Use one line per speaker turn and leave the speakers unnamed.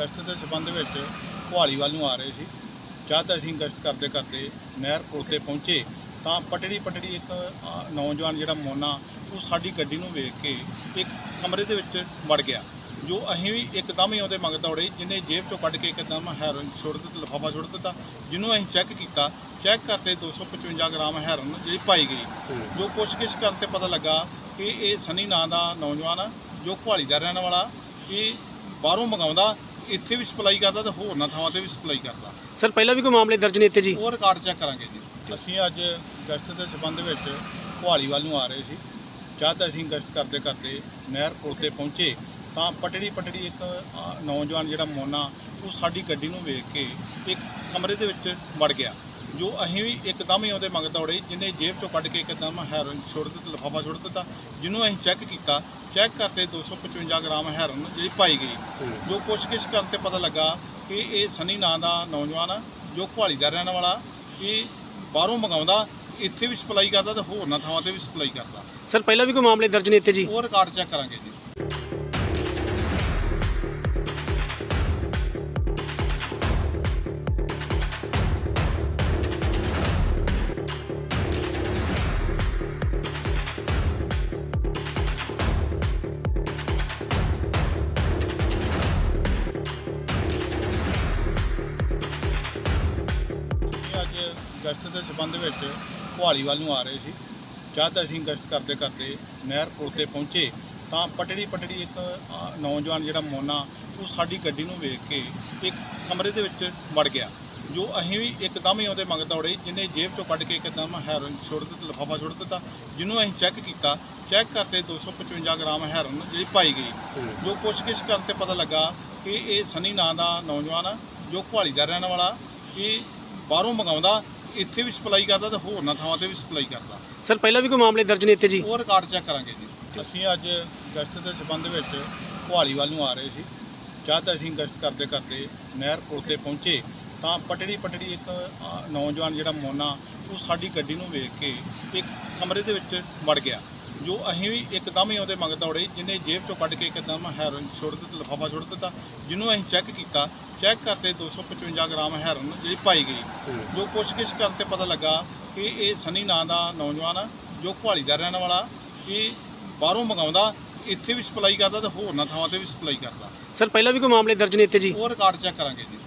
ਗਸ਼ਤ ਦੇ ਸਬੰਧ ਵਿੱਚ ਕੁਹਾਲੀ ਵੱਲ ਨੂੰ ਆ ਰਹੇ ਸੀ। ਜਦ ਅਸੀਂ ਗਸ਼ਤ ਕਰਦੇ ਕਰਦੇ ਨਹਿਰ ਪੁਲ ਤੇ ਪਹੁੰਚੇ, ਤਾਂ ਪਟੜੀ ਪਟੜੀ ਇੱਕ ਨੌਜਵਾਨ ਜਿਹੜਾ ਮੋਨਾ, ਉਹ ਸਾਡੀ ਗੱਡੀ ਨੂੰ ਵੇਖ ਕੇ ਇੱਕ ਕਮਰੇ ਦੇ ਵਿੱਚ ਵੜ ਗਿਆ, ਜੋ ਅਸੀਂ ਵੀ ਇੱਕਦਮ ਹੀ ਉਹਦੇ ਮੰਗ ਦੌੜੇ ਜਿਹਨੇ ਜੇਬ ਚੋਂ ਕੱਢ ਕੇ ਇੱਕਦਮ ਹੈਰੋਇਨ ਸੁੱਟ ਦਿੱਤਾ, ਲਿਫਾਫਾ ਸੁੱਟ ਦਿੱਤਾ, ਜਿਹਨੂੰ ਅਸੀਂ ਚੈੱਕ ਕੀਤਾ ਚੈੱਕ ਕਰਤੇ 255 ਗ੍ਰਾਮ ਹੈਰੋਇਨ ਜਿਹੜੀ ਪਾਈ ਗਈ। ਜੋ ਪੁੱਛਗਿੱਛ ਕਰਨ ਤੇ ਪਤਾ ਲੱਗਾ ਕਿ ਇਹ ਸਨੀ ਨਾਂ ਦਾ ਨੌਜਵਾਨ ਆ, ਜੋ ਕੁਹਾਲੀ ਦਾ ਰਹਿਣ ਵਾਲਾ, ਇਹ ਬਾਹਰੋਂ ਮੰਗਾਉਂਦਾ ਇੱਥੇ ਵੀ ਸਪਲਾਈ ਕਰਦਾ ਤੇ ਹੋਰਨਾਂ ਥਾਵਾਂ ਤੇ ਵੀ ਸਪਲਾਈ ਕਰਦਾ।
ਸਰ ਪਹਿਲਾਂ ਵੀ ਕੋਈ ਮਾਮਲੇ ਦਰਜ ਨੇ ਇੱਥੇ ਜੀ?
ਉਹ ਰਿਕਾਰਡ ਚੈੱਕ ਕਰਾਂਗੇ ਜੀ। ਅਸੀਂ ਅੱਜ ਗਸ਼ਤ ਦੇ ਸਬੰਧ ਵਿੱਚ ਕੁਹਾਲੀ ਵੱਲ ਨੂੰ ਆ ਰਹੇ ਸੀ। ਜਦ ਅਸੀਂ ਗਸ਼ਤ ਕਰਦੇ ਕਰਦੇ ਨਹਿਰ ਪੁਲ ਤੇ ਪਹੁੰਚੇ ਤਾਂ ਪਟੜੀ ਪਟੜੀ ਇੱਕ ਨੌਜਵਾਨ ਜਿਹੜਾ ਮੋਨਾ ਉਹ ਸਾਡੀ ਗੱਡੀ ਨੂੰ ਵੇਖ ਕੇ ਇੱਕ ਕਮਰੇ ਦੇ ਵਿੱਚ ਵੜ ਗਿਆ ਜੋ ਅਸੀਂ ਵੀ ਇੱਕਦਮ ਹੀ ਉਹਦੇ ਮੰਗ ਦੌੜੇ ਜਿਹਨੇ ਜੇਬ ਚੋਂ ਕੱਢ ਕੇ ਇੱਕਦਮ ਹੈਰੋਇਨ ਸੁੱਟ ਦਿੱਤਾ ਲਿਫਾਫਾ ਸੁੱਟ ਦਿੱਤਾ ਜਿਹਨੂੰ ਅਸੀਂ ਚੈੱਕ ਕੀਤਾ ਚੈੱਕ ਕਰਤੇ 255 ਗ੍ਰਾਮ ਹੈਰੋਇਨ ਜਿਹੜੀ ਪਾਈ ਗਈ। ਜੋ ਪੁੱਛਗਿੱਛ ਕਰਨ ਤੇ ਪਤਾ ਲੱਗਾ ਕਿ ਇਹ ਸਨੀ ਨਾਂ ਦਾ ਨੌਜਵਾਨ ਆ ਜੋ ਕੁਹਾਲੀ ਦਾ ਰਹਿਣ ਵਾਲਾ ਇਹ ਬਾਹਰੋਂ ਮੰਗਾਉਂਦਾ ਇੱਥੇ ਵੀ ਸਪਲਾਈ ਕਰਦਾ ਤੇ ਹੋਰਨਾਂ ਥਾਵਾਂ ਤੇ ਵੀ ਸਪਲਾਈ ਕਰਦਾ।
ਸਰ ਪਹਿਲਾਂ ਵੀ ਕੋਈ ਮਾਮਲੇ ਦਰਜ ਨੇ ਇੱਥੇ ਜੀ?
ਉਹ ਰਿਕਾਰਡ ਚੈੱਕ ਕਰਾਂਗੇ ਜੀ। ਗਸ਼ਤ ਦੇ ਸਬੰਧ ਵਿੱਚ ਕੁਹਾਲੀ ਵੱਲ ਨੂੰ ਆ ਰਹੇ ਸੀ। ਜਦ ਅਸੀਂ ਗਸ਼ਤ ਕਰਦੇ ਕਰਦੇ ਨਹਿਰ ਪੁਲ ਤੇ ਪਹੁੰਚੇ ਤਾਂ ਪਟੜੀ ਪਟੜੀ ਇੱਕ ਨੌਜਵਾਨ ਜਿਹੜਾ ਮੋਨਾ ਉਹ ਸਾਡੀ ਗੱਡੀ ਨੂੰ ਵੇਖ ਕੇ ਇੱਕ ਕਮਰੇ ਦੇ ਵਿੱਚ ਵੜ ਗਿਆ ਜੋ ਅਸੀਂ ਵੀ ਇੱਕਦਮ ਹੀ ਉਹਦੇ ਮੰਗ ਦੌੜੇ ਜਿਹਨੇ ਜੇਬ ਚੋਂ ਕੱਢ ਕੇ ਇੱਕਦਮ ਹੈਰੋਇਨ ਸੁੱਟ ਦਿੱਤਾ ਲਿਫਾਫਾ ਸੁੱਟ ਦਿੱਤਾ ਜਿਹਨੂੰ ਅਸੀਂ ਚੈੱਕ ਕੀਤਾ ਚੈੱਕ ਕਰਤੇ 255 ਗ੍ਰਾਮ ਹੈਰੋਇਨ ਜਿਹੜੀ ਪਾਈ ਗਈ। ਜੋ ਪੁੱਛਗਿੱਛ ਕਰਨ ਤੇ ਪਤਾ ਲੱਗਾ ਕਿ ਇਹ ਸਨੀ ਨਾਂ ਦਾ ਨੌਜਵਾਨ ਆ ਜੋ ਕੁਹਾਲੀ ਦਾ ਰਹਿਣ ਵਾਲਾ ਇਹ ਬਾਹਰੋਂ ਮੰਗਾਉਂਦਾ ਇੱਥੇ ਵੀ ਸਪਲਾਈ ਕਰਦਾ ਤੇ ਹੋਰਨਾਂ ਥਾਵਾਂ ਤੇ ਵੀ ਸਪਲਾਈ ਕਰਦਾ।
ਸਰ ਪਹਿਲਾਂ ਵੀ ਕੋਈ ਮਾਮਲੇ ਦਰਜ ਨੇ ਇੱਥੇ ਜੀ?
ਉਹ ਰਿਕਾਰਡ ਚੈੱਕ ਕਰਾਂਗੇ ਜੀ। ਅਸੀਂ ਅੱਜ ਗਸ਼ਤ ਦੇ ਸਬੰਧ ਵਿੱਚ ਕੁਹਾਲੀ ਵੱਲ ਨੂੰ ਆ ਰਹੇ ਸੀ। ਜਦ ਅਸੀਂ ਗਸ਼ਤ ਕਰਦੇ ਕਰਦੇ ਨਹਿਰ ਪੁਲ ਤੇ ਪਹੁੰਚੇ ਤਾਂ ਪਟੜੀ ਪਟੜੀ ਇੱਕ ਨੌਜਵਾਨ ਜਿਹੜਾ ਮੋਨਾ ਉਹ ਸਾਡੀ ਗੱਡੀ ਨੂੰ ਵੇਖ ਕੇ ਇੱਕ ਕਮਰੇ ਦੇ ਵਿੱਚ ਵੜ ਗਿਆ। ਜੋ ਅਸੀਂ ਵੀ ਇੱਕਦਮ ਹੀ ਉਹਦੇ ਮੰਗ ਦੌੜੇ ਜਿਹਨੇ ਜੇਬ ਚੋਂ ਕੱਢ ਕੇ ਇੱਕਦਮ ਹੈਰੋਇਨ ਸੁੱਟ ਦਿੱਤਾ ਲਿਫਾਫਾ ਸੁੱਟ ਦਿੱਤਾ ਜਿਹਨੂੰ ਅਸੀਂ ਚੈੱਕ ਕੀਤਾ ਚੈੱਕ ਕਰਤੇ 255 ਗ੍ਰਾਮ ਹੈਰੋਇਨ ਜਿਹੜੀ ਪਾਈ ਗਈ। ਜੋ ਪੁੱਛਗਿੱਛ ਕਰਨ ਤੇ ਪਤਾ ਲੱਗਾ ਕਿ ਇਹ ਸਨੀ ਨਾਂ ਦਾ ਨੌਜਵਾਨ ਆ ਜੋ ਕੁਹਾਲੀ ਦਾ ਰਹਿਣ ਵਾਲਾ ਇਹ ਬਾਹਰੋਂ ਮੰਗਾਉਂਦਾ ਇੱਥੇ ਵੀ ਸਪਲਾਈ ਕਰਦਾ ਤੇ ਹੋਰਨਾਂ ਥਾਵਾਂ ਤੇ ਵੀ ਸਪਲਾਈ ਕਰਦਾ।
ਸਰ ਪਹਿਲਾਂ ਵੀ ਕੋਈ ਮਾਮਲੇ ਦਰਜ ਨੇ ਇੱਥੇ ਜੀ?
ਉਹ ਰਿਕਾਰਡ ਚੈੱਕ ਕਰਾਂਗੇ ਜੀ।